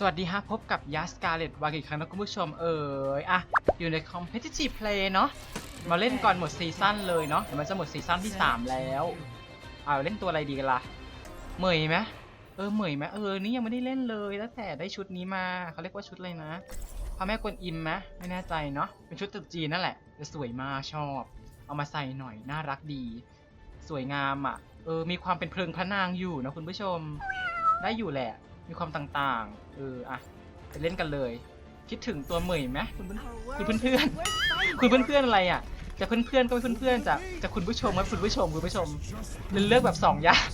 สวัสดีฮะ พบกับยัสการ์เล็ตวากิครั้งนะคุณผู้ชมเอ่ยอะอยู่ใน competitive play เนาะมาเล่นก่อนหมดซีซั่นเลยเนาะเดี๋ยวมันจะหมดซีซั่นที่ 3 แล้วเอาเล่นตัวอะไรดีกันล่ะเหมยไหมเออเหมยไหมเออนี่ยังไม่ได้เล่นเลยตั้งแต่ได้ชุดนี้มาเขาเรียกว่าชุดอะไรนะพระแม่กวนอิมไหมไม่แน่ใจเนาะเป็นชุดตุ๊จีนนั่นแหละแต่สวยมากชอบ เอามาใส่หน่อยน่ารักดี สวยงามอะเออมีความเป็นเพลิงพระนางอยู่นะคุณผู้ชม ได้อยู่แหละ มีความต่างๆ เอออะไปเล่นกันเลย คิดถึงตัวเหมยไหมคุณเพื่อนคุณเพื่อนๆคุณเพื่อนๆอะไรอะจะเพื่อนๆก็ไม่เพื่อนๆจะจะคุณผู้ชมก็คุณผู้ชมคุณผู้ชมเลือกแบบสองอย่าง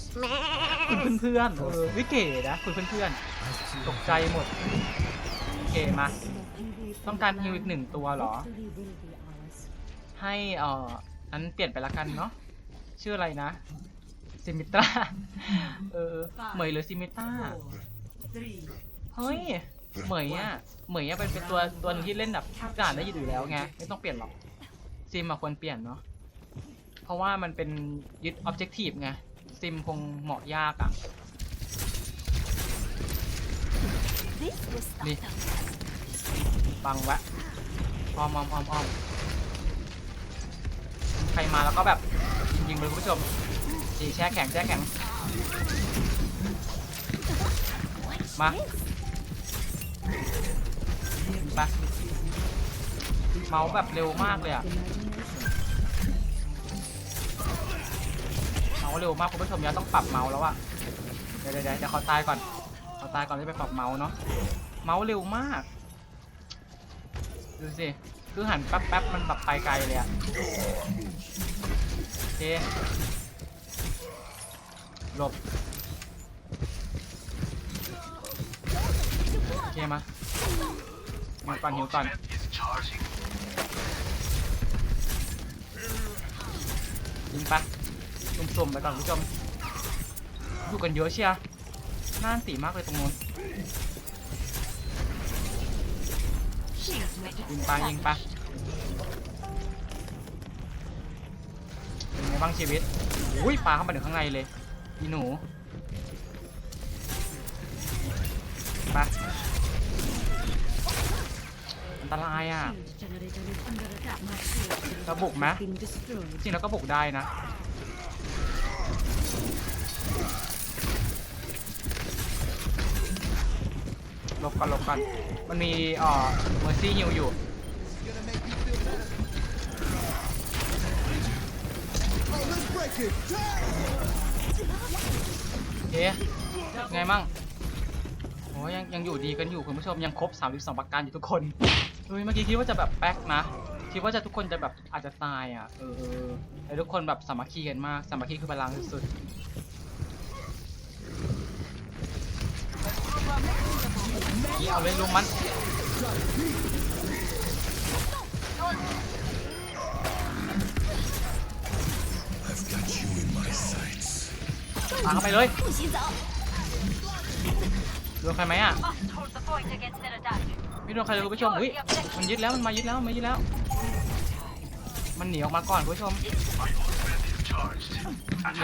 คุณเพื่อนๆเออวิเก๋นะคุณเพื่อนๆตกใจหมดโอเคมาต้องการฮิวอีกหนึ่งตัวเหรอ ให้เอ่อนั้นเปลี่ยนไปละกันเนาะชื่ออะไรนะซิมิตราเออเหมยหรือซิมิตรา เฮ้ย เหมยอะ เหมยอะเป็นเป็นตัวตัวหนึงที่เล่นแบบด่านได้อยู่แล้วไง ไม่ต้องเปลี่ยนหรอก ซิมอะควรเปลี่ยนเนาะ เพราะว่ามันเป็นยึดออบเจกตีฟไง ซิมคงเหมาะยากอะนี่บังวะออมออมออมออมใครมาแล้วก็แบบยิงเลยคุณผู้ชมดีแช่แข็งแช่แข็ง มาไปเมาส์แบบเร็วมากเลยอะเมาส์เร็วมากคุณผู้ชมยังต้องปรับเมาส์แล้วอะเดี๋ยวเดี๋ยวเดี๋ยวขอตายก่อนเขอตายก่อนที่ไปปรับเมาส์เนาะเมาส์เร็วมากดูสิคือหันแป๊บแป๊บๆมันแบบไปไกลเลยอะโอเคหลบ โอ เคมาหิวก่อนหิวก่อนยิงปะสุ่มๆไปก่อนคุณผู้ชมอยู่กันเยอะเชียร์น่านตีมากเลยตรงนู้นยิงปะยิงปะเป็นไงบ้างชีวิตอุ้ยปลาเข้ามาถึงข้างในเลยอีหนูไป อันตรายอะเราบุกไหมจริงแล้วก็บุกได้นะหลบก่อนหลบก่อนมันมีเอ่อเมอร์ซี่ฮิวอยู่โอเคไงมั่งโอ้ยยังยังอยู่ดีกันอยู่คุณผู้ชมยังครบ 32 ประการอยู่ทุกคน เฮ้ยเมื่อกี้คิดว่าจะแบบแป๊กนะ คิดว่าจะทุกคนจะแบบอาจจะตายอะ เออเออแต่ทุกคนแบบสามัคคีกันมาก สามัคคีคือพลังสุดๆนี่เอาเลยลุงมันปาเข้าไปเลย โดนใครไหมอะ ไม่โดนใครเลยคุณผู้ชมอุ้ยมันยึดแล้วมันมายึดแล้วมันมายึดแล้ว มันหนีออกมาก่อนคุณผู้ชมโอเค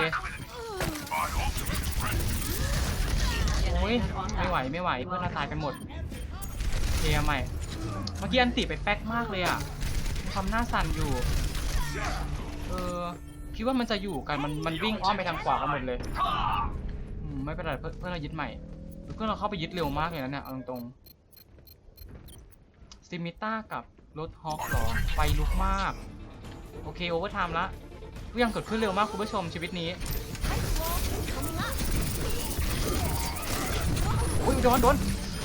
โอ้ยไม่ไหวไม่ไหวเพื่อนเราตายกันหมดโอเคเอาใหม่ เมื่อกี้อันติไปแป๊กมากเลยอะมีความหน้าสั่นอยู่เออคิดว่ามันจะอยู่กันมันมันวิ่งอ้อมไปทางขวากันหมดเลยไม่เป็นไรเพื่อนเพื่อนเรายึดใหม่ เพื่อนเราเข้าไปยึดเร็วมากเลยนะเนี่ยเอาตรงๆซิมิต้ากับรถฮอคเหรอไฟลุกมาก โอเคโอเวอร์ไทม์ละทุกอย่างเกิดขึ้นเร็วมากคุณผู้ชมชีวิตนี้โอ้ยโดนโดน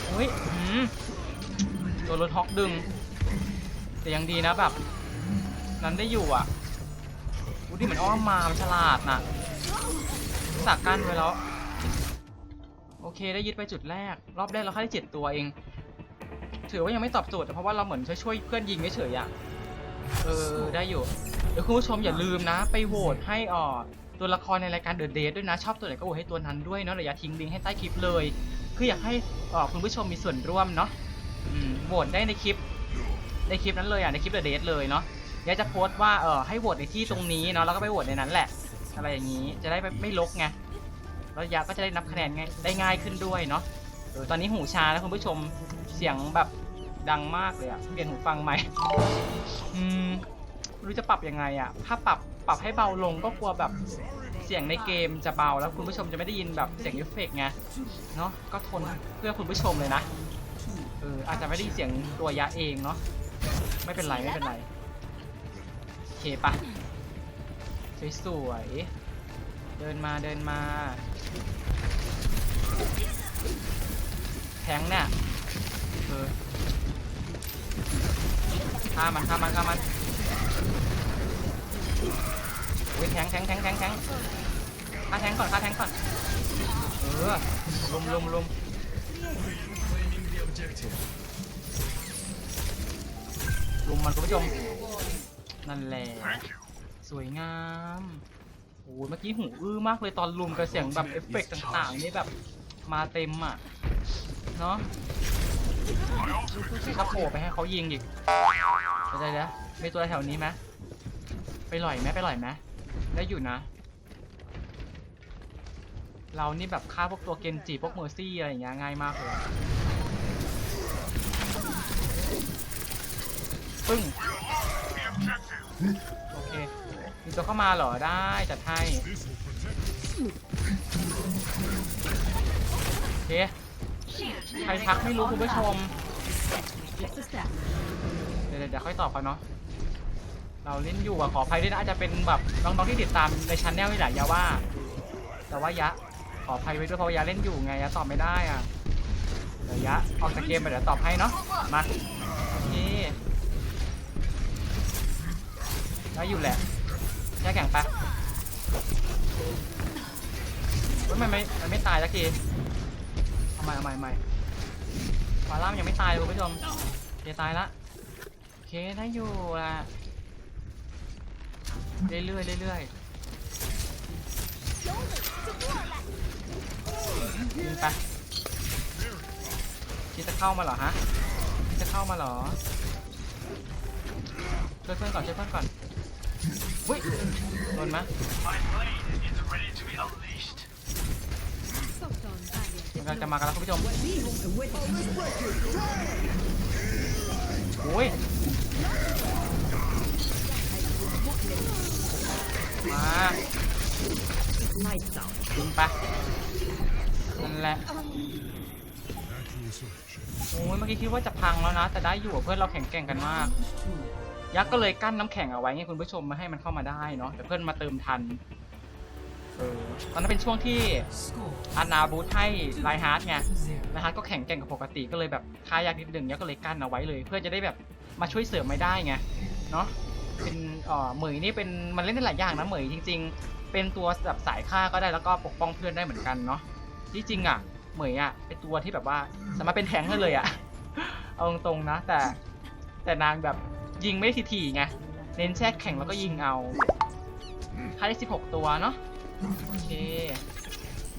เฮ้ยโดนรถฮอคดึง แต่ยังดีนะแบบ นั้นได้อยู่อะอุ้ยเหมือนอ้อมมาฉลาดน่ะสักกั้นไว้แล้ว โอเค ได้ยึดไปจุดแรก รอบแรกเราแค่ได้เจ็ดตัวเอง ถือว่ายังไม่ตอบโจทย์เพราะว่าเราเหมือนช่วยช่วยเพื่อนยิงเฉยๆอะเออได้อยู่เดี๋ยวคุณผู้ชมอย่าลืมนะ ไปโหวตให้อ่อตัวละครในรายการเดอะเดทด้วยนะ ชอบตัวไหนก็โหวตให้ตัวนั้นด้วยเนาะเดี๋ยวอย่าทิ้งลิงก์ให้ใต้คลิปเลยคืออยากให้อ่อคุณผู้ชมมีส่วนร่วมเนาะโหวตได้ในคลิป ในคลิปนั้นเลยอะในคลิปเดอะเดทเลยเนาะเดี๋ยวจะโพสต์ว่าเออให้โหวตในที่ตรงนี้เนาะแล้วก็ไปโหวตในนั้นแหละอะไรอย่างนี้จะได้ไม่ไม่ลกไง แล้วยาก็จะได้นับคะแนนง่ายได้ง่ายขึ้นด้วยเนาะเออตอนนี้หูชาแล้วคุณผู้ชมเสียงแบบดังมากเลยอะเปลี่ยนหูฟังใหม่อืมรู้จะปรับยังไงอะถ้าปรับปรับให้เบาลงก็กลัวแบบเสียงในเกมจะเบาแล้วคุณผู้ชมจะไม่ได้ยินแบบเสียงเอฟเฟกต์ไงเนาะก็ทนเพื่อคุณผู้ชมเลยนะเอออาจจะไม่ได้ยินเสียงตัวยะเองเนาะไม่เป็นไรไม่เป็นไรโอเคปะสวยๆ เดินมาเดินมา แทงเนี่ยเออฆ่ามันฆ่ามันฆ่ามันโอ้ยแทงแทงแทงแทงแทงฆ่าแทงก่อนฆ่าแทงก่อน เออลุมลุมลุมลุมมันคุณผู้ชมนั่นแหละสวยงาม โอ้ยเมื่อกี้หูอื้อมากเลยตอนลุมกับเสียงแบบเอฟเฟกต์ต่างๆนี่แบบมาเต็มอะ เนาะถ้าโผล่ไปให้เขายิงอีกเดี๋ยวเดี๋ยวมีตัวแถวนี้ไหมไปหล่อยไหมไปหล่อยไหมได้อยู่นะ เรานี่แบบฆ่าพวกตัวเกนจิพวกเมอร์ซี่อะไรอย่างเงี้ยง่ายมากเลยปึ้งโอเค มีตัวเข้ามาเหรอได้จัดให้โอเคใครทักไม่รู้คุณผู้ชม เดี๋ยวเดี๋ยวค่อยตอบเขาเนาะเราเล่นอยู่อะขออภัยด้วยนะอาจจะเป็นแบบน้องๆที่ติดตามในชั้นแนลนี่แหละยาว่า แต่ว่ายะขออภัยไว้ด้วยเพราะว่ายะเล่นอยู่ไงยะตอบไม่ได้อะเดี๋ยวยะออกจากเกมไปเดี๋ยวตอบให้เนาะมาโอเคได้อยู่แหละ แค่แข่งไปเฮ้ยมันไม่มันไม่ตายสักทีเอาใหม่เอาใหม่เอาใหม่ฟาร่ามนยังไม่ตายเลยคุณผู้ชมโอเคตายละโอเคได้อยู่ละเรื่อยๆเรื่อยๆยิงไปคิดจะเข้ามาเหรอฮะคิดจะเข้ามาเหรอช่วยเพื่อนก่อนช่วยเพื่อนก่อน อุ้ยโดนไหมมันกำลังจะมากันแล้วคุณผู้ชมโอ้ย มายิงไปนั่นแหละ โอ้ยเมื่อกี้คิดว่าจะพังแล้วนะ แต่ได้อยู่อะเพื่อนเราแข็งแกร่งกันมาก ยักษ์ก็เลยกั้นน้ำแข็งเอาไว้ให้คุณผู้ชมม่ให้มันเข้ามาได้เนาะแต่เพื่อนมาเติมทันเออตอนนั้นเป็นช่วงที่อานาบูทให้ไลฮาร์ดไงไลฮาร์ดก็แข็งแกร่งกว่าปกติก็เลยแบบค่ายากนิดนึงยักษ์ก็เลยกั้นเอาไว้เลย เพื่อจะได้แบบมาช่วยเสริมไม่ได้ไงเนาะเป็นเอ่อเหมยนี่เป็นมันเล่นได้หลายอย่างนะเหมยจริง ๆ เป็นตัวแบบสายฆ่าก็ได้แล้วก็ปกป้องเพื่อนได้เหมือนกันเนาะที่จริงอะเหมยอะเป็นตัวที่แบบว่าสามารถเป็นแทงได้เลยอะเอาตรงๆนะ แต่แต่นางแบบ ยิงไม่ได้ทีๆไง เน้นแช่แข็งแล้วก็ยิงเอาค่าได้ 16 ตัวเนาะ โอเค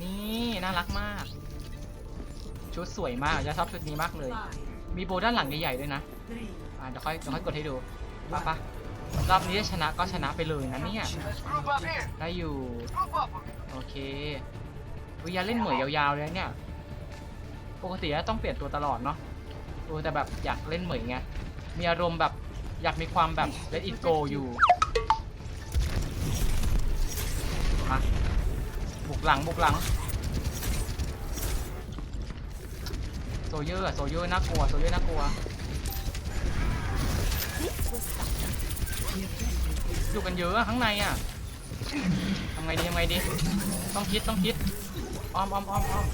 นี่น่ารักมาก ชุดสวยมากจะชอบชุดนี้มากเลย มีโบด้านหลังใหญ่ๆด้วยนะ อ่าเดี๋ยวค่อยเดี๋ยวค่อยกดให้ดูปะปะรอบนี้ชนะก็ชนะไปเลยนะเนี่ย ได้อยู่ โอเควิยาเล่นเหมยยาวๆเลยเนี่ย ปกติแล้วต้องเปลี่ยนตัวตลอดเนาะเออแต่แบบอยากเล่นเหมยไง มีอารมณ์แบบ อยากมีความแบบ let it go อยู่มาบุกหลังบุกหลังโซเยอร์อะโซเยอร์น่ากลัวโซเยอร์น่ากลัว อยู่กันเยอะอะข้างในอะทำไงดีทำไงดี ต้องคิดต้องคิดอ้อมอ้อมอ้อมอ้อม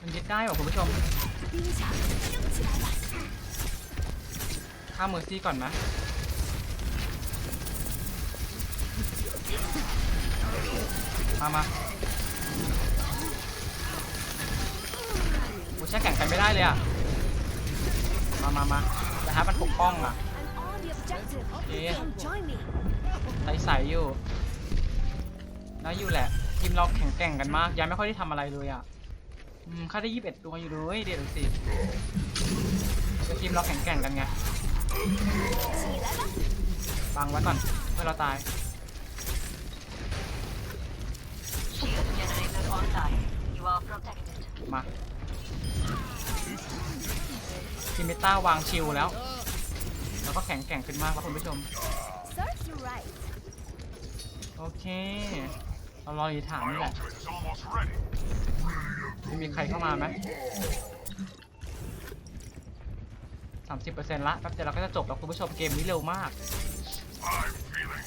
มันยึดได้เหรอคุณผู้ชม ฆ่าเมอร์ซี่ก่อนไหมมามาโอ้แช่แข่งกันไม่ได้เลยอะ มามามาแต่ฮะมันปกป้องอะ Yeah. Join me. ใสๆอยู่แล้วอยู่แหละ ทีมเราแข็งแกร่งกันมาก ยังไม่ค่อยได้ทำอะไรเลยอะอืมค่าได้ยี่สิบเอ็ดตัวอยู่เลยเดี๋ยวดูสิแต่ทีมเราแข็งแกร่งกันไง บังไว้ก่อนเพื่อเราตาย Shield generator online. You are protected. มาซิมิต้าวางชิลแล้ว แล้วก็แข็งแกร่งขึ้นมากครับคุณผู้ชม Serves you right. โอเค เรารออยู่ฐานนี่แหละไม่มีใครเข้ามาไหม สามสิบเปอร์เซ็นต์ละแป๊บเดียวเราก็จะจบแล้วคุณผู้ชมเกมนี้เร็วมาก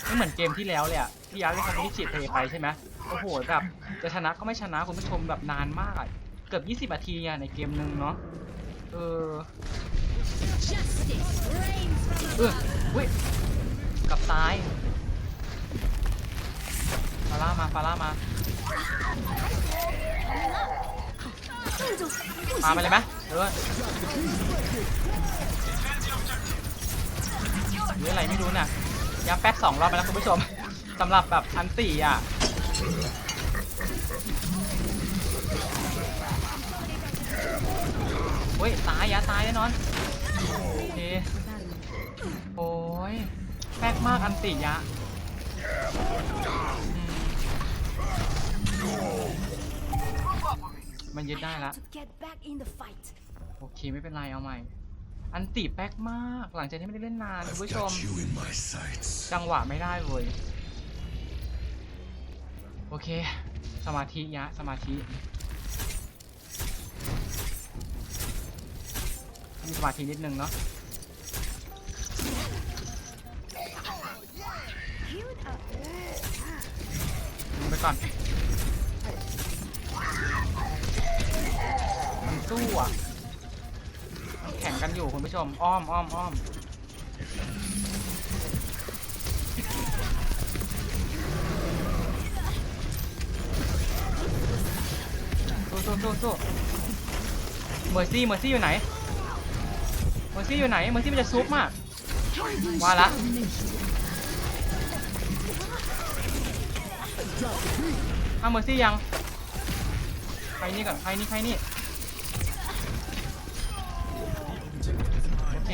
ไม่เหมือนเกมที่แล้วเลยอะที่ยักษ์เล่นคอมพิวชีเพย์ไปใช่ไหมโอ้โหแบบจะชนะก็ไม่ชนะคุณผู้ชมแบบนานมากอะเกือบ20นาทีอะในเกมหนึ่งเนาะเออเอออุ้ยกับตายฟาร่ามาฟาร่ามา มาไปเลยไหมเออหรืออะไรไม่รู้เนี่ยย้ำแป๊กสองรอบไปแล้วคุณผู้ชมสำหรับแบบอันตีอะเฮ้ยตายยะตายแน่นอนโอเคโอ้ยแป๊กมากอันติยะ มมันยึดได้ละ to get back in the fight. โอเคไม่เป็นไรเอาใหม่ อันติแป๊กมาก หลังจากที่ไม่ได้เล่นนานคุณผู้ชม you in my sights. จังหวะไม่ได้เลยโอเค สมาธิยะ สมาธิมีสมาธินิดนึงเนาะ Heal it up. ลงไปก่อน มันสู้อะมันแข่งกันอยู่คุณผู้ชม อ้อมอ้อมอ้อมสู้สู้สู้สู้เมอร์ซี่เมอร์ซี่อยู่ไหนเมอร์ซี่อยู่ไหนเมอร์ซี่มันจะซุปมากว่าละอ้าวเมอร์ซี่ยัง รนี่ก่อนใครนี่ใครนี่โอเค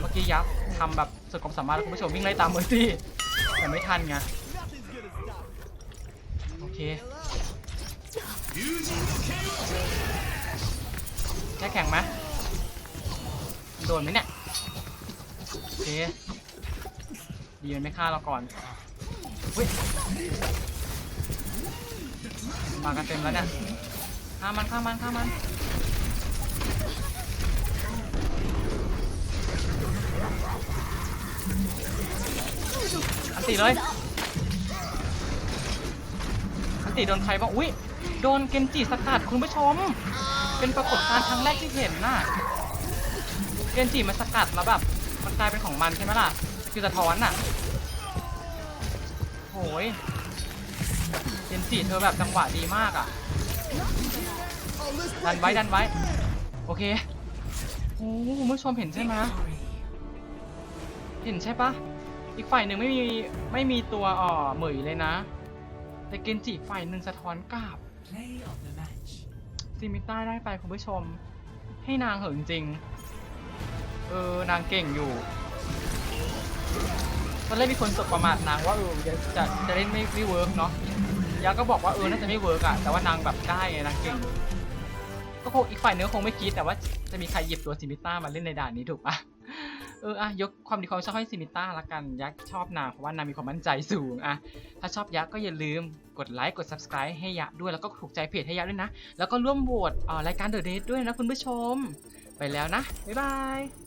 เมื่อกี้ยับทำแบบสุดความสามารถคุณผู้ชมวิ่งไล่ตามเมอร์ซี่แต่ไม่ทันไงโอเคแค่แข่งไหมโดนไหมเนี่ยโอเคดีมันไม่ฆ่าเราก่อนเฮ้ย มากันเต็มแล้วเนี่ยฆ่ามันฆ่ามันฆ่ามันอันติเลยอันติโดนใครบ้างอุ้ยโดนเกนจิสกัดคุณผู้ชม เป็นปรากฏการณ์ครั้งแรกที่เห็นน่ะเกนจิมันสกัดแล้วแบบมันกลายเป็นของมันใช่ไหมล่ะคือสะท้อนน่ะโอ้ย นจิเธอแบบจังหวะดีมากอะ ดันไว้ดันไว้ โอเค โอ้คุณผู้ชมเห็นใช่ไหมเห็นใช่ปะอีกฝ่ายหนึ่งไม่มีไม่มีตัวอ่อเหมยเลยนะ แต่เกนจิฝ่ายหนึ่งสะท้อนกลับซิมิต้าได้ไปคุณผู้ชม ให้นางเหอะจริง เออนางเก่งอยู่ตอนแรกมีคนสบประมาทนางว่าเออจะจะจะเล่นไม่ไม่เวิร์กเนาะ ยาก็บอกว่าเออน่าจะไม่เวิร์กอะแต่ว่านางแบบได้ไงนางเก่ง ก็คงอีกฝ่ายเนื้อคงไม่คิดแต่ว่าจะมีใครหยิบตัวซิมิต้ามาเล่นในด่านนี้ถูกปะเอออะยกความดีความชอบให้ซิมิต้าละกันยักษ์ชอบนางเพราะว่านางมีความมั่นใจสูงอะถ้าชอบยักษ์ก็อย่าลืมกดไลค์กด subscribe ให้ยักษ์ด้วยแล้วก็ถูกใจเพจให้ยักษ์ด้วยนะ แล้วก็ร่วมโหวตเอ่อรายการเดอะเดทด้วยนะคุณผู้ชม ไปแล้วนะบ๊ายบาย